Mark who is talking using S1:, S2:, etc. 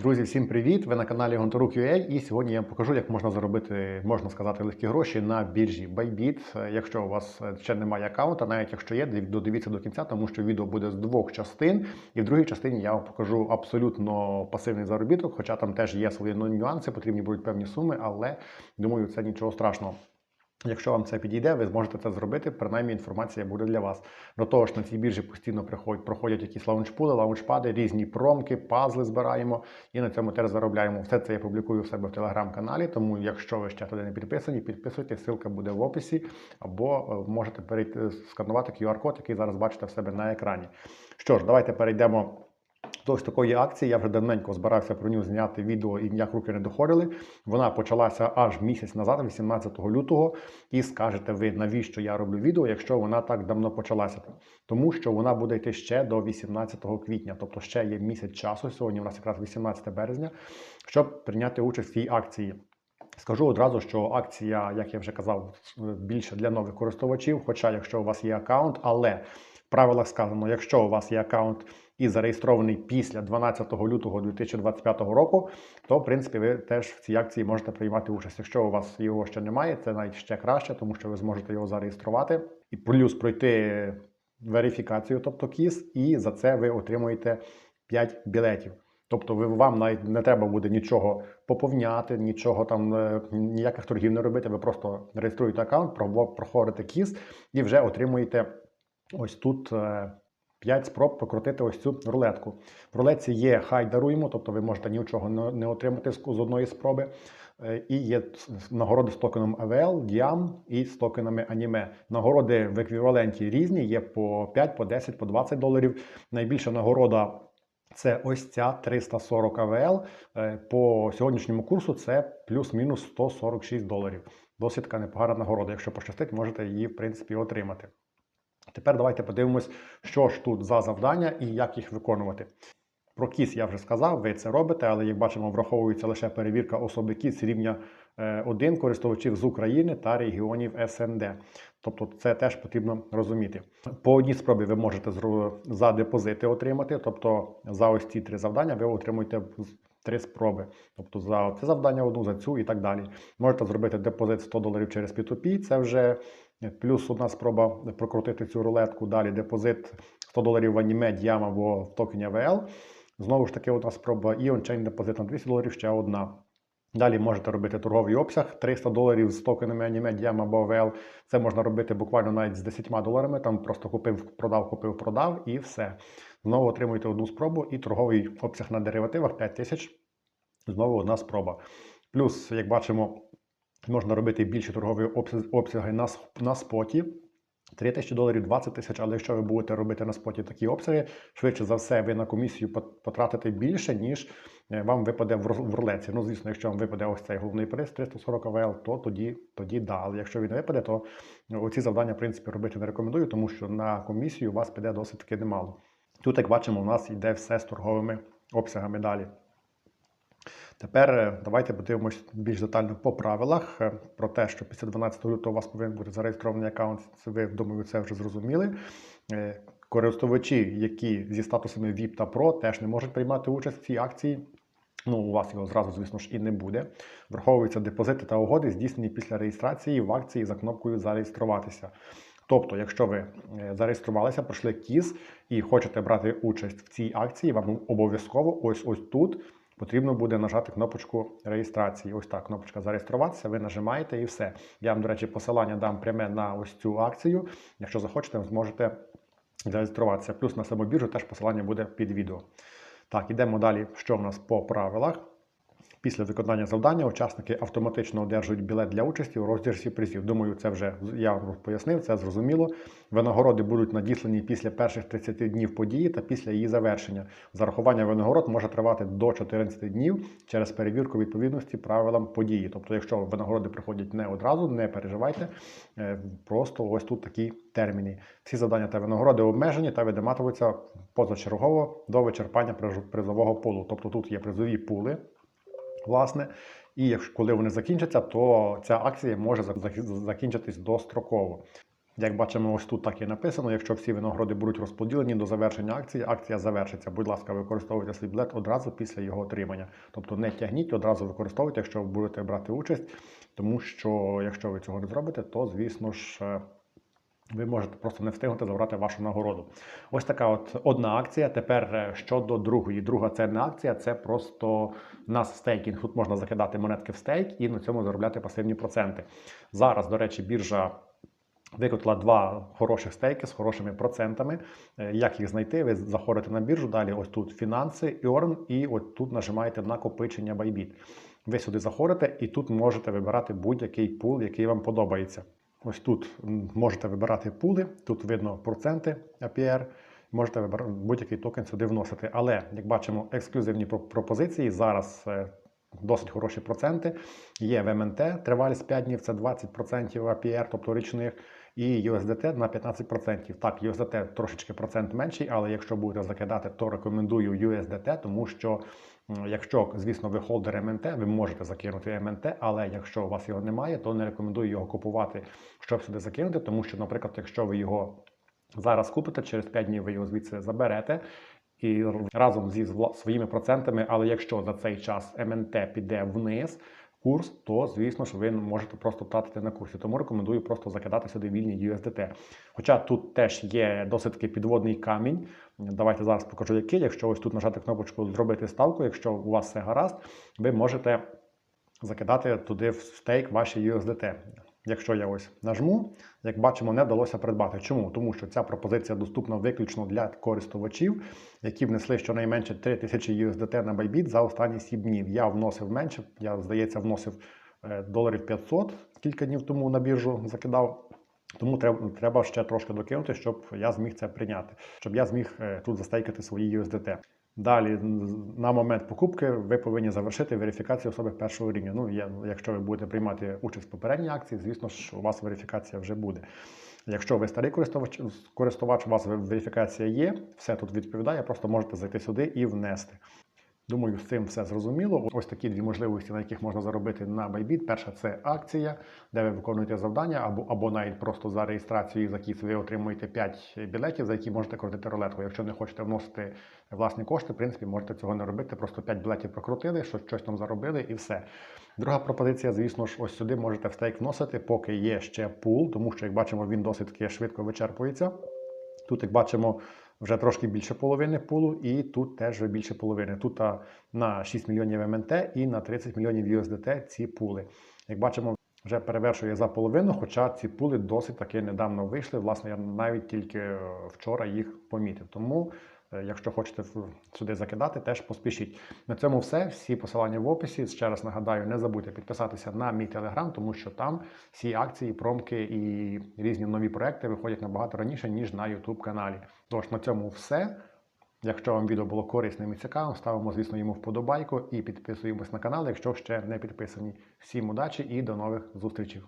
S1: Друзі, всім привіт! Ви на каналі Гонторук.ua і сьогодні я вам покажу, як можна заробити, можна сказати, легкі гроші на біржі Bybit. Якщо у вас ще немає аккаунта, навіть якщо є, додивіться до кінця, тому що відео буде з двох частин. І в другій частині я вам покажу абсолютно пасивний заробіток, хоча там теж є свої нюанси, потрібні будуть певні суми, але думаю, це нічого страшного. Якщо вам це підійде, ви зможете це зробити. Принаймні інформація буде для вас. До того ж, на цій біржі постійно приходять, проходять якісь лаунчпули, лаунчпади, різні промки, пазли збираємо і на цьому теж заробляємо. Все це я публікую в себе в телеграм-каналі. Тому, якщо ви ще туди не підписані, підписуйтесь, ссылка буде в описі, або е, можете перейти сканувати QR-код, який зараз бачите в себе на екрані. Що ж, давайте перейдемо. До такої акції я вже давненько збирався про нього зняти відео і ніяк руки не доходили. Вона почалася аж місяць назад, 18 лютого. І скажете ви, навіщо я роблю відео, якщо вона так давно почалася? Тому що вона буде йти ще до 18 квітня, тобто ще є місяць часу. Сьогодні у нас якраз 18 березня, щоб прийняти участь в цій акції. Скажу одразу, що акція, як я вже казав, більше для нових користувачів. Хоча, якщо у вас є аккаунт, але в правилах сказано, якщо у вас є аккаунт і зареєстрований після 12 лютого 2025 року, то в принципі ви теж в цій акції можете приймати участь. Якщо у вас його ще немає, це навіть ще краще, тому що ви зможете його зареєструвати і плюс пройти верифікацію, тобто кіс, і за це ви отримуєте 5 білетів. Тобто ви вам навіть не треба буде нічого поповняти, нічого там, е, ніяких торгів не робити. Ви просто реєструєте аккаунт, проходите кіс і вже отримуєте ось тут 5 спроб прокрутити ось цю рулетку. В рулетці є хай даруємо, тобто ви можете нічого не отримати з одної спроби. Е, і є нагороди з токеном AVL, DIAM і з токенами Anime. Нагороди в еквіваленті різні, є по 5, по 10, по 20 доларів. Найбільша нагорода. Це ось ця 340 АВЛ. Е, по сьогоднішньому курсу це плюс-мінус 146 доларів. Досить така непогана нагорода. Якщо пощастить, можете її, в принципі, отримати. Тепер давайте подивимось, що ж тут за завдання і як їх виконувати. Про кіс я вже сказав, ви це робите, але як бачимо, враховується лише перевірка особи кіс рівня 1 е, користувачів з України та регіонів СНД. Тобто це теж потрібно розуміти. По одній спробі ви можете за депозити отримати, тобто за ось ці три завдання ви отримуєте три спроби. Тобто за це завдання одну, за цю і так далі. Можете зробити депозит 100 доларів через P2P, це вже плюс одна спроба прокрутити цю рулетку. Далі депозит 100 доларів в аніме, діям або в токені AVL. Знову ж таки, одна спроба і ончейн депозит на 200 доларів ще одна. Далі можете робити торговий обсяг 300 доларів з токенами Anime, Diem або VL. Це можна робити буквально навіть з 10 доларами. Там просто купив, продав, купив, продав і все. Знову отримуєте одну спробу і торговий обсяг на деривативах 5000. Знову одна спроба. Плюс, як бачимо, можна робити більші торгові обсяги на, на споті. 3 тисячі доларів 20 тисяч, але якщо ви будете робити на споті такі обсяги, швидше за все, ви на комісію потратите більше, ніж е, вам випаде в рулеці. Ну, звісно, якщо вам випаде ось цей головний приз 340 АВЛ, то тоді тоді да. Але якщо він випаде, то оці завдання в принципі робити не рекомендую, тому що на комісію у вас піде досить таки немало. Тут, як бачимо, у нас йде все з торговими обсягами далі. Тепер е, давайте подивимось більш детально по правилах е, про те, що після 12 лютого у вас повинен бути зареєстрований аккаунт. Ви думаю, це вже зрозуміли. Е, користувачі, які зі статусами VIP та Pro, теж не можуть приймати участь в цій акції. Ну, у вас його зразу, звісно ж, і не буде. Враховуються депозити та угоди, здійснені після реєстрації в акції за кнопкою Зареєструватися. Тобто, якщо ви зареєструвалися, пройшли кіз і хочете брати участь в цій акції, вам обов'язково ось ось тут потрібно буде нажати кнопочку реєстрації. Ось так, кнопочка зареєструватися, ви нажимаєте і все. Я вам, до речі, посилання дам пряме на ось цю акцію. Якщо захочете, зможете зареєструватися. Плюс на саму біржу теж посилання буде під відео. Так, ідемо далі, що в нас по правилах. Після виконання завдання учасники автоматично одержують білет для участі у розіграші призів. Думаю, це вже я пояснив, це зрозуміло. Винагороди будуть надіслані після перших 30 днів події та після її завершення. Зарахування винагород може тривати до 14 днів через перевірку відповідності правилам події. Тобто, якщо винагороди приходять не одразу, не переживайте. Е, просто ось тут такі терміни. Всі завдання та винагороди обмежені та видиматимуться позачергово до вичерпання призового пулу. Тобто тут є призові пули. Власне, і якщо коли вони закінчаться, то ця акція може закінчитись достроково. Як бачимо, ось тут так і написано. Якщо всі винагороди будуть розподілені до завершення акції, акція завершиться. Будь ласка, використовуйте свій білет одразу після його отримання. Тобто не тягніть, одразу використовуйте, якщо будете брати участь, тому що якщо ви цього не зробите, то звісно ж. Ви можете просто не встигнути забрати вашу нагороду. Ось така от одна акція. Тепер е, щодо другої. Друга це не акція, це просто у нас стейкінг. Тут можна закидати монетки в стейк і на цьому заробляти пасивні проценти. Зараз, до речі, біржа. Викотила два хороших стейки з хорошими процентами. Е, Як їх знайти? Ви заходите на біржу, далі ось тут фінанси, Earn, і от тут нажимаєте накопичення Bybit. Ви сюди заходите і тут можете вибирати будь-який пул, який вам подобається. Ось тут можете вибирати пули, тут видно проценти APR, можете будь-який токен сюди вносити. Але, як бачимо, ексклюзивні пропозиції зараз е, досить хороші проценти. Є в МНТ, тривалість 5 днів, це 20% APR, тобто річних, і USDT на 15%. Так, USDT трошечки процент менший, але якщо будете закидати, то рекомендую USDT, тому що якщо, звісно, ви холдер МНТ, ви можете закинути МНТ, але якщо у вас його немає, то не рекомендую його купувати, щоб сюди закинути, тому що, наприклад, якщо ви його зараз купите, через 5 днів ви його звідси заберете. І разом зі своїми процентами, але якщо за цей час МНТ піде вниз курс, то звісно ж ви можете просто втратити на курсі. Тому рекомендую просто закидати сюди вільні USDT. Хоча тут теж є досить таки підводний камінь. Давайте зараз покажу який. Якщо ось тут нажати кнопочку Зробити ставку, якщо у вас все гаразд, ви можете закидати туди в стейк ваші USDT. Якщо я ось нажму, як бачимо, не вдалося придбати. Чому? Тому що ця пропозиція доступна виключно для користувачів, які внесли щонайменше 3000 USDT на Bybit за останні 7 днів. Я вносив менше, я, здається, вносив е, доларів 500 кілька днів тому на біржу закидав. Тому треба, ще трошки докинути, щоб я зміг це прийняти, щоб я зміг е, тут застейкати свої USDT. Далі, на момент покупки, ви повинні завершити верифікацію особи першого рівня. Ну, я, якщо ви будете приймати участь в попередній акції, звісно ж, у вас верифікація вже буде. Якщо ви старий користувач, користувач, у вас верифікація є, все тут відповідає, просто можете зайти сюди і внести. Думаю, з цим все зрозуміло. Ось такі дві можливості, на яких можна заробити на Bybit. Перша це акція, де ви виконуєте завдання, або, або навіть просто за реєстрацію за кіс ви отримуєте 5 білетів, за які можете крутити рулетку. Якщо не хочете вносити власні кошти, в принципі, можете цього не робити. Просто 5 білетів прокрутили, щось, щось там заробили і все. Друга пропозиція, звісно ж, ось сюди можете в стейк вносити, поки є ще пул, тому що, як бачимо, він досить таки швидко вичерпується. Тут, як бачимо, вже трошки більше половини пулу, і тут теж більше половини. Тут на 6 мільйонів МНТ і на 30 мільйонів USDT ці пули. Як бачимо, вже перевершує за половину, хоча ці пули досить таки недавно вийшли. Власне, я навіть тільки е, вчора їх помітив. Тому, якщо хочете сюди закидати, теж поспішіть. На цьому все. Всі посилання в описі. Ще раз нагадаю, не забудьте підписатися на мій телеграм, тому що там всі акції, промки і різні нові проекти виходять набагато раніше, ніж на YouTube каналі. Тож на цьому все. Якщо вам відео було корисним і цікавим, ставимо, звісно, йому вподобайку і підписуємось на канал, якщо ще не підписані. Всім удачі і до нових зустрічей!